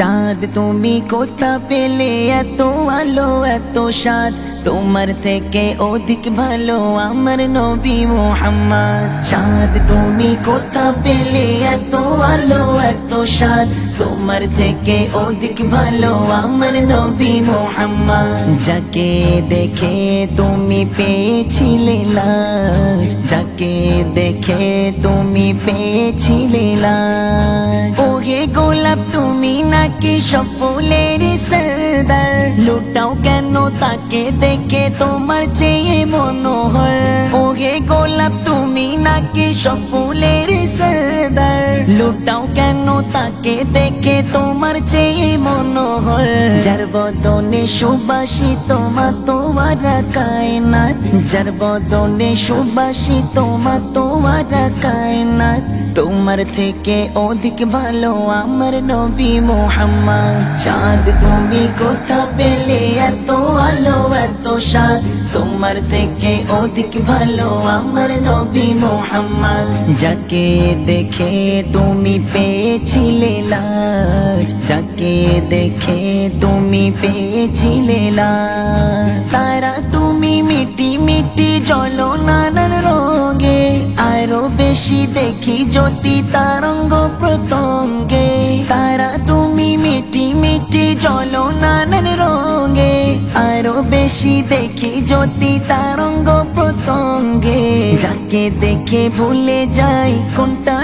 চাঁদ তুমি কোথা পেলে? এত আলো, এত স্বাদ। তোমার থেকে অধিক ভালো আমার নবী মোহাম্মদ। চাঁদ তুমি কোথা পেলে? এত আলো, এত স্বাদ। তোমার থেকে অধিক ভালো আমার নবী মোহাম্মদ। যাকে দেখে তুমি পেয়েছিলে লাজ। যাকে দেখে তুমি পেয়েছিলে লাজ। ওহে গোলাপ তুমি নাকি সব ফুলের সরদার? লুটাও কেন তাকে দেখে তোমার চেয়ে মনোহর? ওহে গোলাপ, তুমি নাকি সব ফুলের সরদার? লুটাও কেন তাকে দেখে তোমার চেয়ে মনোহর? যার বদনে সুবাসী তোমা তোমার কায়নাত। যার বদনে সুবাসী তোমা তোমার কায়নাত। তোমার থেকে অধিক ভালো আমার নবী মোহাম্মদ চাঁদ তুমি কোথা পেলে এত আলো এত স্বাদ তোমার থেকে অধিক ভালো আমার নবী মোহাম্মদ যাকে দেখে তুমি পেয়েছিলে লাজ যাকে দেখে তুমি পেয়েছিলে লাজ তারা তুমি মিটি মিটি জলো নানান রঙে আরও বেশি দেখি জ্যোতি তারঙ্গ প্রতঙ্গে তারা তুমি মিটি মিটি জলো নানান রঙে। আরও বেশি দেখি জ্যোতি তারঙ্গ প্রতঙ্গে যাকে দেখে ভুলে যাই কোনটা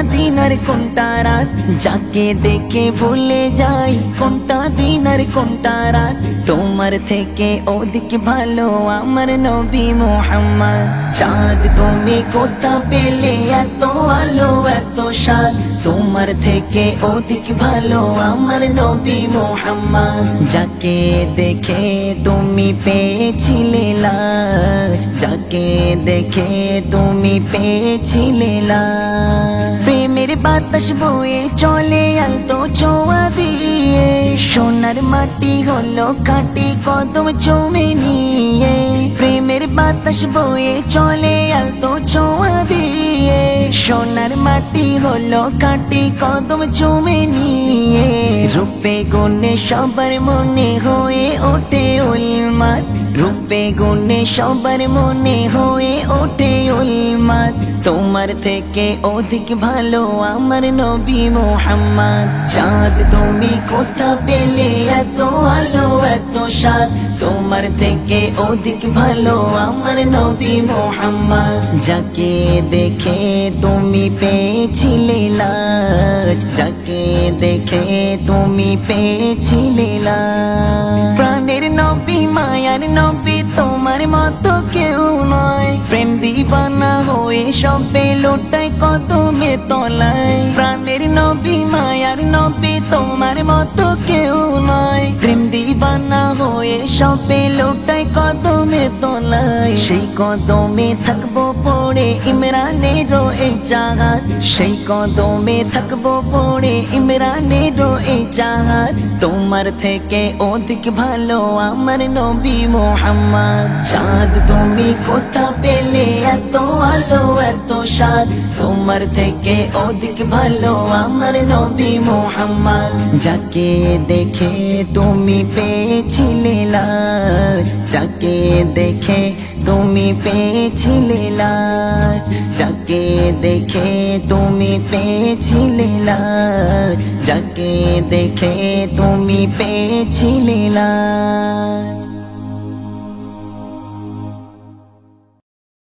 আর কোনটা রাত? যাকে দেখে ভুলে যাই, কোনটা দিন আর কোনটা রাত? তোমার থেকে ওদিক ভালো আমার নবী মোহাম্মদ। চাঁদ তুমি কোথা পেলে? এত আলো, এত স্বাদ। তোমার থেকে অধিক ভালো আমার নবী মোহাম্মদ যাকে দেখে তুমি পেয়েছিলে লাজ যাকে দেখে তুমি পেয়েছিলে লাজ প্রেমের বাতাস বয়ে চলে আলতো ছোঁয়া দিয়ে সোনার মাটি হলো খাটি কদম চুমে নিয়ে বাতাস বয়ে চলে আলতো ছোঁয়া দিয়ে। সোনার মাটি হলো কাটি কদম জমে নিয়ে। রূপে গুণে সবার মনে হয়ে ওঠে উলমাত রূপে গুণে সবার মনে হয়ে ওঠে উলমাত তোমার থেকে অধিক ভালো আমার নবী মোহাম্মদ। চাঁদ তুমি কোথা পেলে? এত আলো, এত স্বাদ। তোমার থেকে অধিক ভালো আমার নবী মোহাম্মদ। যাকে দেখে তুমি পেয়েছিলে লাজ। যাকে দেখে তুমি পেয়েছিলে লাজ। প্রাণের নবী মায়ার নবী তোমার মতো কেউ নয় প্রেম দিবানা হয়ে সবে লোটায় কদমে তলায় প্রাণের নবী মায়ার নবী তোমার মতো কেউ নয় প্রেম দিবানা হয়ে সবে লোটায় কদমে তলায় সেই কদমে থাকব পড়ে ইমরানের এই জাহাজ সেই কদমে থাকব পড়ে ইমরানের এই জাহাজ তোমার থেকে অধিক ভালো আমার নবী মোহাম্মদ চাঁদ তুমি কোথা পেলে এত আলো এত স্বাদ তোমার থেকে অধিক ভালো আমার নবী মোহাম্মদ যাকে দেখে তুমি পেয়েছিলে লাজ যাকে দেখে তুমি পেয়েছিলে লাজ যাকে দেখে তুমি পেয়েছিলে লাজ যাকে দেখে তুমি পেয়েছিলে লাজ।